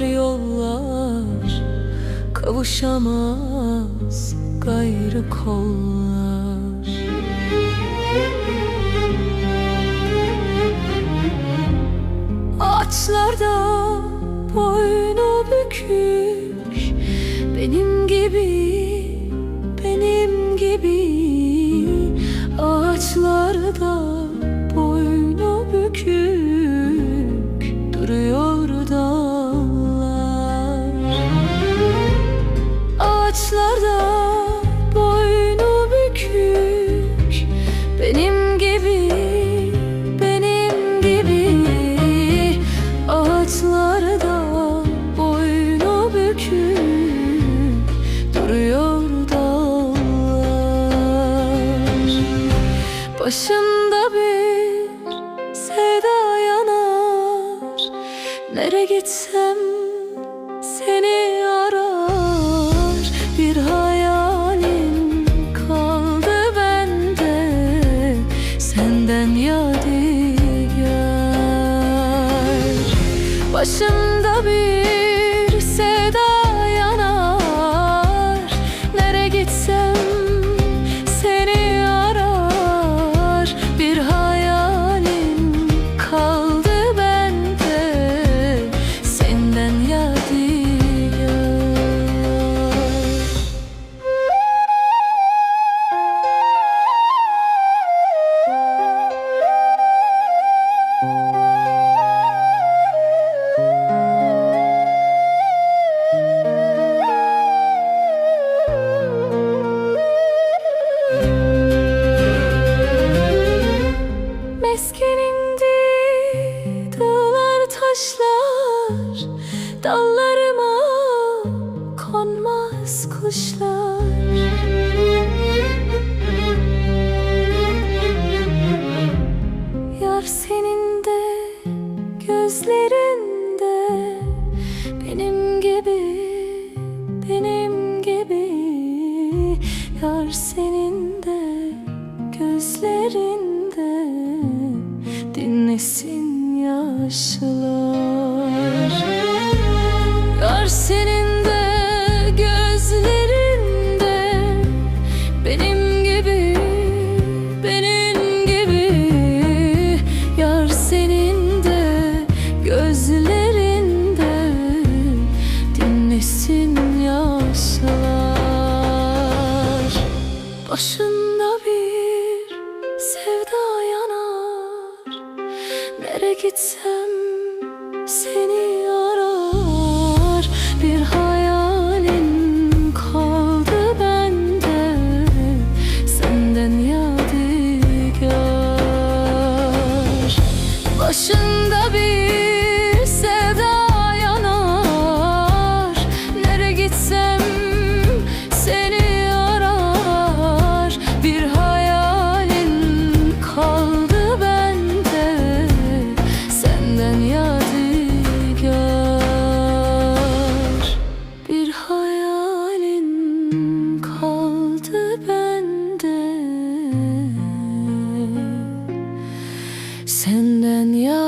yollar Kavuşamaz gayrı kollar. Ağaçlarda boynu bükük Benim gibi, benim gibi. Ağaçlarda Başımda bir sevda yanar. Nere gitsem seni arar. Bir hayalin kaldı bende. Senden yadigar. Başımda bir Meskenimdi dağlar taşlar Dallarıma konmaz kuşlar gibi, benim gibi. Yar senin de gözlerinde Dinlesin yaşlar Yar senin de gözlerinde Benim gibi, benim gibi. Yar senin Başında bir sevda yanar. Nere gitsem seni bende Senden yadigar